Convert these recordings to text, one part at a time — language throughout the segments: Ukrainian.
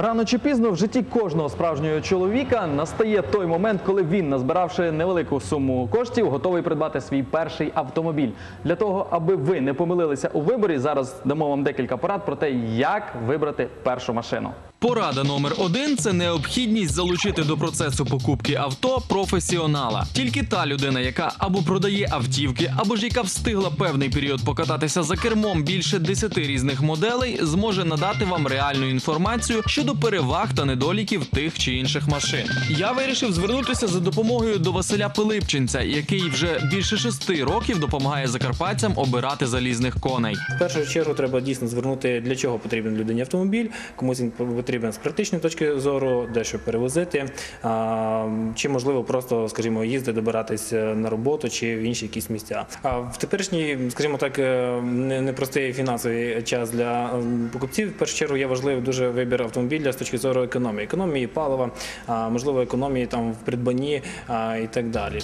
Рано чи пізно в житті кожного справжнього чоловіка настає той момент, коли він, назбиравши невелику суму коштів, готовий придбати свій перший автомобіль. Для того, аби ви не помилилися у виборі, зараз дамо вам декілька порад про те, як вибрати першу машину. Порада номер один це необхідність залучити до процесу покупки авто професіонала. Тільки та людина, яка або продає автівки, або ж яка встигла певний період покататися за кермом більше 10 різних моделей, зможе надати вам реальну інформацію щодо переваг та недоліків тих чи інших машин. Я вирішив звернутися за допомогою до Василя Пилипченця, який вже більше шести років допомагає закарпатцям обирати залізних коней. В першу чергу треба дійсно звернути, для чого потрібен людині автомобіль, комусь він потрібен з практичної точки зору, дещо перевозити, чи можливо просто, скажімо, їздити, добиратись е, на роботу чи в інші якісь місця. А в теперішній, скажімо так, е, непростий фінансовий час для покупців. В першу чергу є важливий дуже вибір автомобіля з точки зору економії, економії палива, можливо, економії там в придбанні і так далі.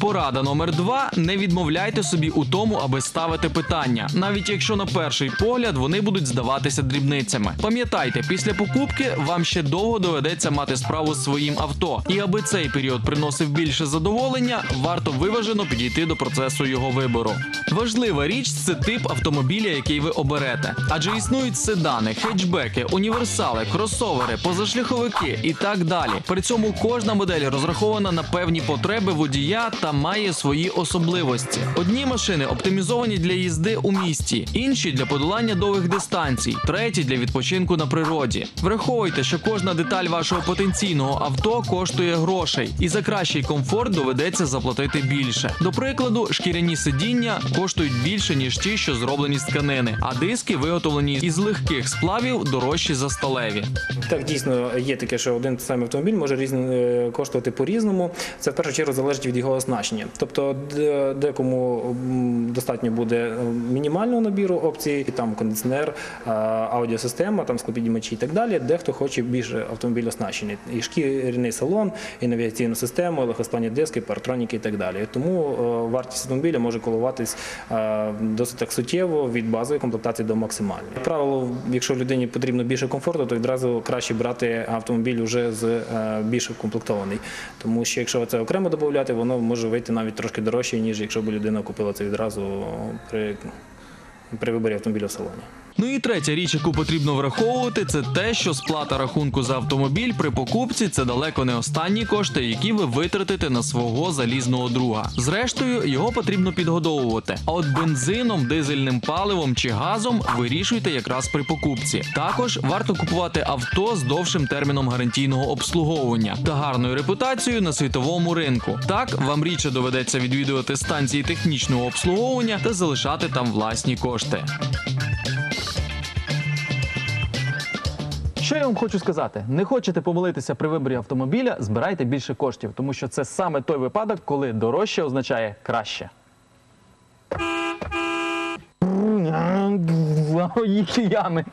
Порада номер два: не відмовляйте собі у тому, аби ставити питання, навіть якщо на перший погляд вони будуть здаватися дрібницями. Пам'ятайте, після покупки вам ще довго доведеться мати справу з своїм авто, і аби цей період приносив більше задоволення, варто виважено підійти до процесу його вибору. Важлива річ це тип автомобіля, який ви оберете, адже існують седани, хетчбеки, універсали, кросовери, позашляховики і так далі. При цьому кожна модель розрахована на певні потреби водія та має свої особливості. Одні машини оптимізовані для їзди у місті, інші для подолання довгих дистанцій, треті для відпочинку на природі. Враховуйте, що кожна деталь вашого потенційного авто коштує грошей, і за кращий комфорт доведеться заплатити більше. До прикладу, шкіряні сидіння коштують більше ніж ті, що зроблені з тканини, а диски виготовлені із легких сплавів дорожчі за сталеві. Так, дійсно є таке, що один самий автомобіль може різно е, коштувати по-різному. Це в першу чергу залежить від його оснащення. Тобто, декому достатньо буде е, мінімального набіру опцій, там кондиціонер, е, аудіосистема, там склопідіймачі і так далі. Дехто хоче більше автомобіль оснащений. І шкіряний салон, і навігаційну систему, легкосплавні диски, паратроніки і так далі. Тому е, вартість автомобіля може коливатись е, досить так суттєво від базової комплектації до максимальної. Правило, якщо людині потрібно більше комфорту, то відразу краще брати автомобіль вже з е, більш укомплектований. Тому що якщо це окремо додати, воно може вийти навіть трошки дорожче, ніж якщо б людина купила це відразу при, при виборі автомобіля в салоні. Ну і третя річ, яку потрібно враховувати, це те, що сплата рахунку за автомобіль при покупці це далеко не останні кошти, які ви витратите на свого залізного друга. Зрештою, його потрібно підгодовувати. А от бензином, дизельним паливом чи газом вирішуйте якраз при покупці. Також варто купувати авто з довшим терміном гарантійного обслуговування та гарною репутацією на світовому ринку. Так вам рідше доведеться відвідувати станції технічного обслуговування та залишати там власні кошти. Що я вам хочу сказати? Не хочете помилитися при виборі автомобіля, збирайте більше коштів, тому що це саме той випадок, коли дорожче означає краще. Які ями.